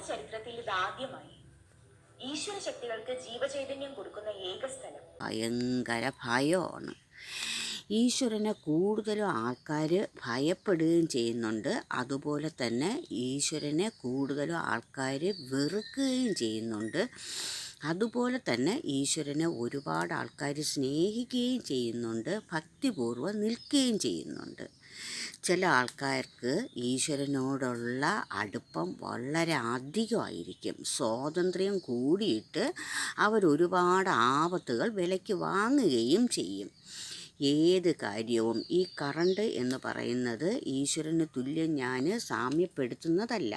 ചരിത്രത്തിൽ ഇതാദ്യമായി. ഈശ്വര ശക്തികൾക്ക് ജീവചൈതന്യം കൊടുക്കുന്ന ഏക സ്ഥലം. ഭയങ്കര ഭയമാണ്. ഈശ്വരനെ കൂടുതലും ആൾക്കാർ ഭയപ്പെടുകയും ചെയ്യുന്നുണ്ട്. അതുപോലെ തന്നെ ഈശ്വരനെ കൂടുതലും ആൾക്കാർ വെറുക്കുകയും ചെയ്യുന്നുണ്ട്. അതുപോലെ തന്നെ ഈശ്വരനെ ഒരുപാട് ആൾക്കാർ സ്നേഹിക്കുകയും ചെയ്യുന്നുണ്ട് ഭക്തിപൂർവം നിൽക്കുകയും ചെയ്യുന്നുണ്ട്. ചില ആൾക്കാർക്ക് ഈശ്വരനോടുള്ള അടുപ്പം വളരെ അധികമായിരിക്കും. സ്വാതന്ത്ര്യം കൂടിയിട്ട് അവരൊരുപാട് ആപത്തുകൾ വിലയ്ക്ക് വാങ്ങുകയും ചെയ്യും. ഏത് കാര്യവും ഈ കറണ്ട് എന്ന് പറയുന്നത് ഈശ്വരന് തുല്യം ഞാൻ സാമ്യപ്പെടുത്തുന്നതല്ല.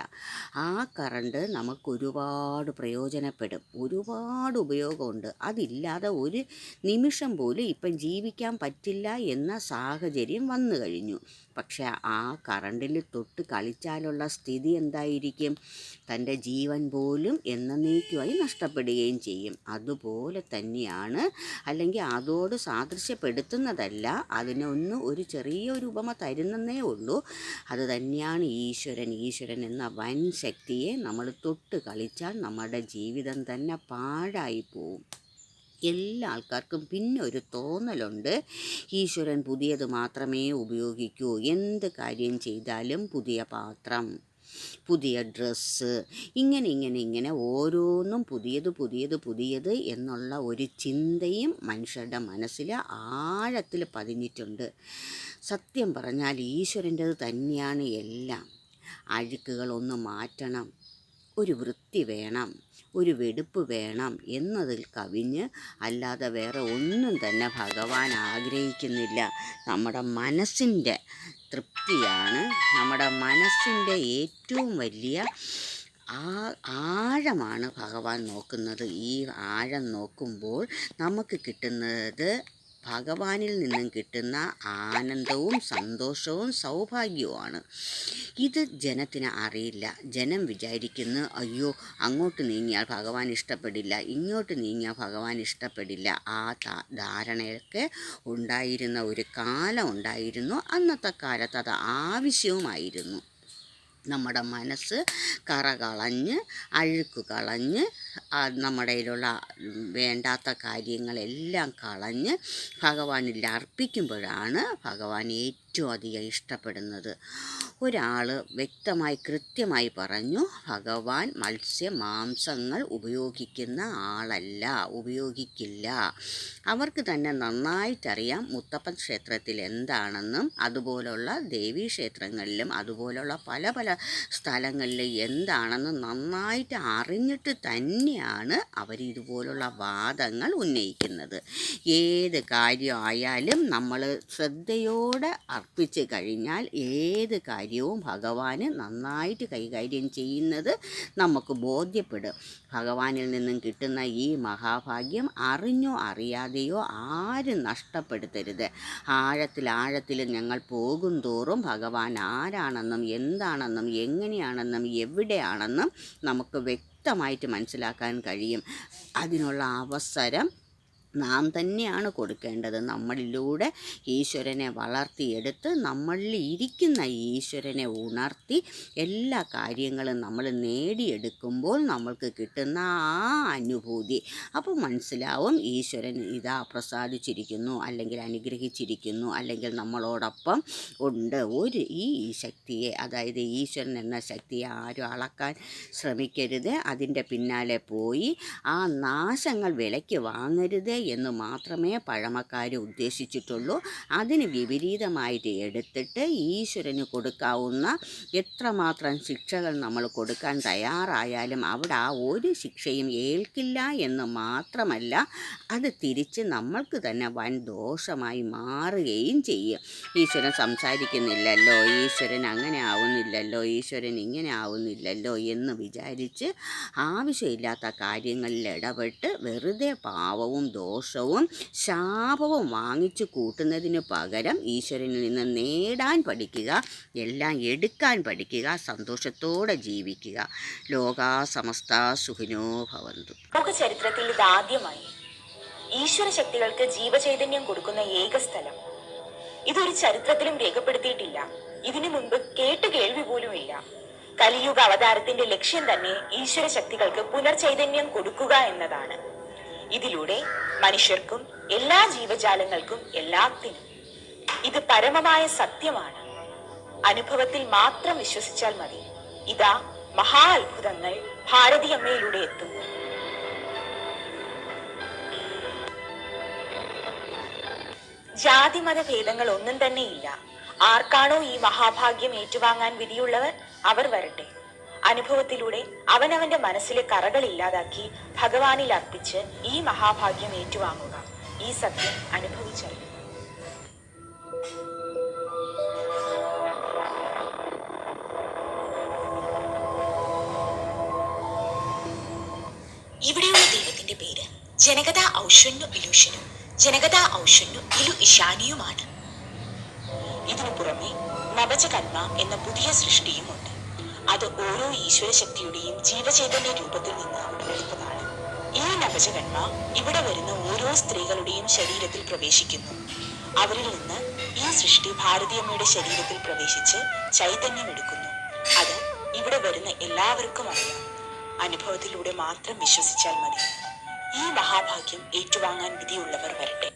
ആ കറണ്ട് നമുക്ക് ഒരുപാട് പ്രയോജനപ്പെടും. ഒരുപാട് ഉപയോഗമുണ്ട്. അതില്ലാതെ ഒരു നിമിഷം പോലും ഇപ്പം ജീവിക്കാൻ പറ്റില്ല എന്ന സാഹചര്യം വന്നു കഴിഞ്ഞു. പക്ഷേ ആ കറണ്ടിൽ തൊട്ട് കളിച്ചാലുള്ള സ്ഥിതി എന്തായിരിക്കും? തന്റെ ജീവൻ പോലും എന്നേക്കുമായി നഷ്ടപ്പെടുകയും ചെയ്യും. അതുപോലെ തന്നെയാണ് അല്ലെങ്കിൽ അതോട് സാദൃശ്യപ്പെടുത്തുന്നതല്ല അതിനൊന്ന് ഒരു ചെറിയൊരു ഉപമ തരുന്നതേ ഉള്ളൂ. അത് തന്നെയാണ് ഈശ്വരൻ. ഈശ്വരൻ എന്ന വൻ ശക്തിയെ നമ്മൾ തൊട്ട് കളിച്ചാൽ നമ്മുടെ ജീവിതം തന്നെ പാഴായി പോവും. എല്ലാ ആൾക്കാർക്കും പിന്നെ ഒരു തോന്നലുണ്ട്. ഈശ്വരൻ പുതിയത് മാത്രമേ ഉപയോഗിക്കൂ. എന്ത് കാര്യം ചെയ്താലും പുതിയ പാത്രം. പുതിയ ഡ്രസ്സ് ഇങ്ങനെ ഇങ്ങനെ ഇങ്ങനെ ഓരോന്നും പുതിയത് പുതിയത് പുതിയത് എന്നുള്ള ഒരു ചിന്തയും മനുഷ്യരുടെ മനസ്സിൽ ആഴത്തിൽ പതിഞ്ഞിട്ടുണ്ട്. സത്യം പറഞ്ഞാൽ ഈശ്വരന്റെത് തന്നെയാണ് എല്ലാം. അഴുക്കുകളൊന്ന് മാറ്റണം. ഒരു വൃത്തി വേണം ഒരു വെടുപ്പ് വേണം എന്നതിൽ കവിഞ്ഞ് അല്ലാതെ വേറെ ഒന്നും തന്നെ ഭഗവാൻ ആഗ്രഹിക്കുന്നില്ല. നമ്മുടെ മനസ്സിന്റെ തൃപ്തിയാണ്. നമ്മുടെ മനസ്സിന്റെ ഏറ്റവും വലിയ ആ ആഴമാണ് ഭഗവാൻ നോക്കുന്നത്. ഈ ആഴം നോക്കുമ്പോൾ നമുക്ക് കിട്ടുന്നത് ഭഗവാനിൽ നിന്നും കിട്ടുന്ന ആനന്ദവും സന്തോഷവും സൗഭാഗ്യവുമാണ്. ഇത് ജനത്തിന് അറിയില്ല. ജനം വിചാരിക്കുന്നു അയ്യോ അങ്ങോട്ട് നീങ്ങിയാൽ ഭഗവാൻ ഇഷ്ടപ്പെടില്ല ഇങ്ങോട്ട് നീങ്ങിയാൽ ഭഗവാൻ ഇഷ്ടപ്പെടില്ല. ആ ധാരണയൊക്കെ ഉണ്ടായിരുന്ന ഒരു കാലം ഉണ്ടായിരുന്നു. അന്നത്തെ കാലത്ത് അത് ആവശ്യവുമായിരുന്നു. നമ്മുടെ മനസ്സ് കറ കളഞ്ഞ് അഴുക്ക് കളഞ്ഞ് നമ്മുടെ കയ്യിലുള്ള വേണ്ടാത്ത കാര്യങ്ങളെല്ലാം കളഞ്ഞ് ഭഗവാനിൽ അർപ്പിക്കുമ്പോഴാണ് ഭഗവാൻ ഏറ്റവും അധികം ഇഷ്ടപ്പെടുന്നത്. ഒരാൾ വ്യക്തമായി കൃത്യമായി പറഞ്ഞു ഭഗവാൻ മത്സ്യ മാംസങ്ങൾ ഉപയോഗിക്കുന്ന ആളല്ല ഉപയോഗിക്കില്ല. അവർക്ക് തന്നെ നന്നായിട്ടറിയാം മുത്തപ്പൻ ക്ഷേത്രത്തിൽ എന്താണെന്നും അതുപോലുള്ള ദേവീ ക്ഷേത്രങ്ങളിലും അതുപോലുള്ള പല പല സ്ഥലങ്ങളിലും എന്താണെന്ന് നന്നായിട്ട് അറിഞ്ഞിട്ട് തന്നെയാണ് അവർ ഇതുപോലുള്ള വാദങ്ങൾ ഉന്നയിക്കുന്നത്. ഏത് കാര്യമായാലും നമ്മൾ ശ്രദ്ധയോടെ അർപ്പിച്ച് കഴിഞ്ഞാൽ ഏത് കാര്യവും ഭഗവാന് നന്നായിട്ട് കൈകാര്യം ചെയ്യുന്നത് നമുക്ക് ബോധ്യപ്പെടും. ഭഗവാനിൽ നിന്നും കിട്ടുന്ന ഈ മഹാഭാഗ്യം അറിഞ്ഞോ അറിയാതെയോ ആരും നഷ്ടപ്പെടുത്തരുത്. ആഴത്തിൽ ആഴത്തിൽ ഞങ്ങൾ പോകും തോറും ഭഗവാൻ ആരാണെന്നും എന്താണെന്നും എങ്ങനെയാണെന്നും എവിടെയാണെന്നും നമുക്ക് വ്യക്തമായിട്ട് മനസ്സിലാക്കാൻ കഴിയും. അതിനുള്ള അവസരം നാം തന്നെയാണ് കൊടുക്കേണ്ടത്. നമ്മളിലൂടെ ഈശ്വരനെ വളർത്തിയെടുത്ത് നമ്മളിൽ ഇരിക്കുന്ന ഈശ്വരനെ ഉണർത്തി എല്ലാ കാര്യങ്ങളും നമ്മൾ നേടിയെടുക്കുമ്പോൾ നമ്മൾക്ക് കിട്ടുന്ന ആ അനുഭൂതി. അപ്പോൾ മനസ്സിലാവും ഈശ്വരൻ ഇതാ പ്രസാദിച്ചിരിക്കുന്നു അല്ലെങ്കിൽ അനുഗ്രഹിച്ചിരിക്കുന്നു അല്ലെങ്കിൽ നമ്മളോടൊപ്പം ഉണ്ട്. ഒരു ഈ ശക്തിയെ അതായത് ഈശ്വരൻ എന്ന ശക്തിയെ ആരും അളക്കാൻ ശ്രമിക്കരുത്. അതിന്റെ പിന്നാലെ പോയി ആ നാശങ്ങൾ വിലയ്ക്ക് വാങ്ങരുത്. എന്ന് മാത്രമേ പഴമക്കാർ ഉദ്ദേശിച്ചിട്ടുള്ളൂ. അതിന് വിപരീതമായിട്ട് എടുത്തിട്ട് ഈശ്വരന് കൊടുക്കാവുന്ന എത്രമാത്രം ശിക്ഷകൾ നമ്മൾ കൊടുക്കാൻ തയ്യാറായാലും അവിടെ ആ ഒരു ശിക്ഷയും ഏൽക്കില്ല എന്ന് മാത്രമല്ല അത് തിരിച്ച് നമ്മൾക്ക് തന്നെ വൻ ദോഷമായി മാറുകയും ചെയ്യും. ഈശ്വരൻ സംസാരിക്കുന്നില്ലല്ലോ ഈശ്വരൻ അങ്ങനെ ആവുന്നില്ലല്ലോ ഈശ്വരൻ ഇങ്ങനെ ആവുന്നില്ലല്ലോ എന്ന് വിചാരിച്ച് ആവശ്യമില്ലാത്ത കാര്യങ്ങളിൽ ഇടപെട്ട് വെറുതെ പാവവും ദോഷവും ശാപവും വാങ്ങിച്ചു കൂട്ടുന്നതിന് പകരം ഈശ്വരനിൽ നിന്ന് നേടാൻ പഠിക്കുക എല്ലാം എടുക്കാൻ പഠിക്കുക സന്തോഷത്തോടെ ജീവിക്കുക. ലോകാ സമസ്ത സുഖിനോ ഭവന്തു. ചരിത്രത്തിൽ ഇതാദ്യമായി ഈശ്വര ശക്തികൾക്ക് ജീവചൈതന്യം കൊടുക്കുന്ന ഏക സ്ഥലം. ഇതൊരു ചരിത്രത്തിലും രേഖപ്പെടുത്തിയിട്ടില്ല. ഇതിനു മുൻപ് കേട്ട് കേൾവി പോലും ഇല്ല. കലിയുഗ അവതാരത്തിന്റെ ലക്ഷ്യം തന്നെ ഈശ്വര ശക്തികൾക്ക് പുനർചൈതന്യം കൊടുക്കുക എന്നതാണ്. ഇതിലൂടെ മനുഷ്യർക്കും എല്ലാ ജീവജാലങ്ങൾക്കും എല്ലാത്തിനും. ഇത് പരമമായ സത്യമാണ്. അനുഭവത്തിൽ മാത്രം വിശ്വസിച്ചാൽ മതി. ഇതാ മഹാ അത്ഭുതങ്ങൾ ഭാരതീയമ്മയിലൂടെ എത്തുന്നു. ജാതിമത ഭേദങ്ങൾ ഒന്നും തന്നെ ഇല്ല ആർക്കാണോ ഈ മഹാഭാഗ്യം ഏറ്റുവാങ്ങാൻ വിധിയുള്ളവർ? അവർ വരട്ടെ. അനുഭവത്തിലൂടെ അവനവന്റെ മനസ്സിലെ കറകൾ ഇല്ലാതാക്കി ഭഗവാനിൽ അർപ്പിച്ച് ഈ മഹാഭാഗ്യം ഏറ്റുവാങ്ങുക. ഈ സത്യം അനുഭവിച്ചറിയുക. ഇവിടെയുള്ള ദൈവത്തിന്റെ പേര് ജനകത ഔഷന്നു ഇലൂഷനും ജനകത ഔഷന്നു ഇലു ഇഷാനിയുമാണ് ഇതിനു പുറമെ നവജകന്മ എന്ന പുതിയ സൃഷ്ടിയുമുണ്ട് അത് ഓരോ ഈശ്വര ശക്തിയുടെയും ജീവചൈതന്യ രൂപത്തിൽ നിന്ന് ഉടലെടുത്തതാണ് ഈ നവജകന്മ ഇവിടെ വരുന്ന ഓരോ സ്ത്രീകളുടെയും ശരീരത്തിൽ പ്രവേശിക്കുന്നു. അവരിൽ നിന്ന് ഈ സൃഷ്ടി ഭാരതീയമ്മയുടെ ശരീരത്തിൽ പ്രവേശിച്ച് ചൈതന്യം എടുക്കുന്നു. അത് ഇവിടെ വരുന്ന എല്ലാവർക്കും അറിയാം. അനുഭവത്തിലൂടെ മാത്രം വിശ്വസിച്ചാൽ മതി. ഈ മഹാഭാഗ്യം ഏറ്റുവാങ്ങാൻ വിധിയുള്ളവർ വരട്ടെ.